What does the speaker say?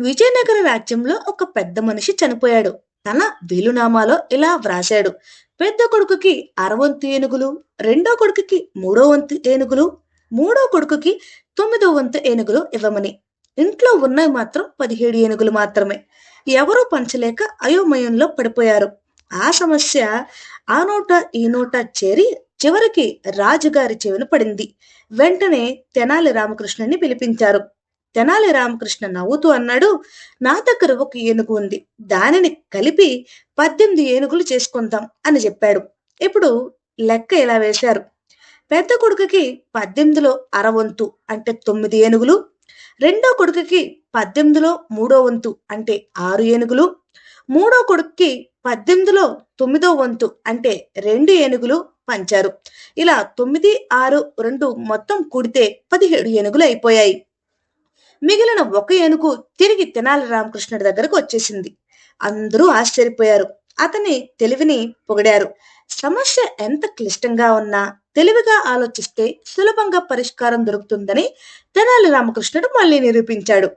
విజయనగర రాజ్యంలో ఒక పెద్ద మనిషి చనిపోయాడు. తన వీలునామాలో ఇలా వ్రాశాడు. పెద్ద కొడుకుకి అరవంతు ఏనుగులు రెండో కొడుకుకి మూడో వంతు ఏనుగులు మూడో కొడుకుకి తొమ్మిదో వంతు ఏనుగులు ఇవ్వమని. ఇంట్లో ఉన్నవి మాత్రం పదిహేడు ఏనుగులు మాత్రమే. ఎవరూ పంచలేక అయోమయంలో పడిపోయారు. ఆ సమస్య ఆ నోట ఈ నోట చేరి చివరికి రాజుగారి చెవిన పడింది. వెంటనే తెనాలి రామకృష్ణుని పిలిపించారు. తెనాలి రామకృష్ణ నవ్వుతూ అన్నాడు. నా దగ్గర ఒక ఏనుగు ఉంది. దానిని కలిపి పద్దెనిమిది ఏనుగులు చేసుకుందాం అని చెప్పాడు. ఇప్పుడు లెక్క ఇలా వేశారు? పెద్ద కొడుకుకి పద్దెనిమిదిలో అరవంతు అంటే తొమ్మిది ఏనుగులు. రెండో కొడుకుకి పద్దెనిమిదిలో మూడో వంతు అంటే ఆరు ఏనుగులు. మూడో కొడుకుకి పద్దెనిమిదిలో తొమ్మిదో వంతు అంటే రెండు ఏనుగులు పంచారు. ఇలా తొమ్మిది ఆరు రెండు మొత్తం కూడితే పదిహేడు ఏనుగులు అయిపోయాయి. మిగిలిన ఒక ఏనుగు తిరిగి తెనాలి రామకృష్ణుడి దగ్గరకు వచ్చేసింది. అందరూ ఆశ్చర్యపోయారు. అతని తెలివిని పొగిడారు. సమస్య ఎంత క్లిష్టంగా ఉన్నా తెలివిగా ఆలోచిస్తే సులభంగా పరిష్కారం దొరుకుతుందని తెనాలి రామకృష్ణుడు మళ్ళీ నిరూపించాడు.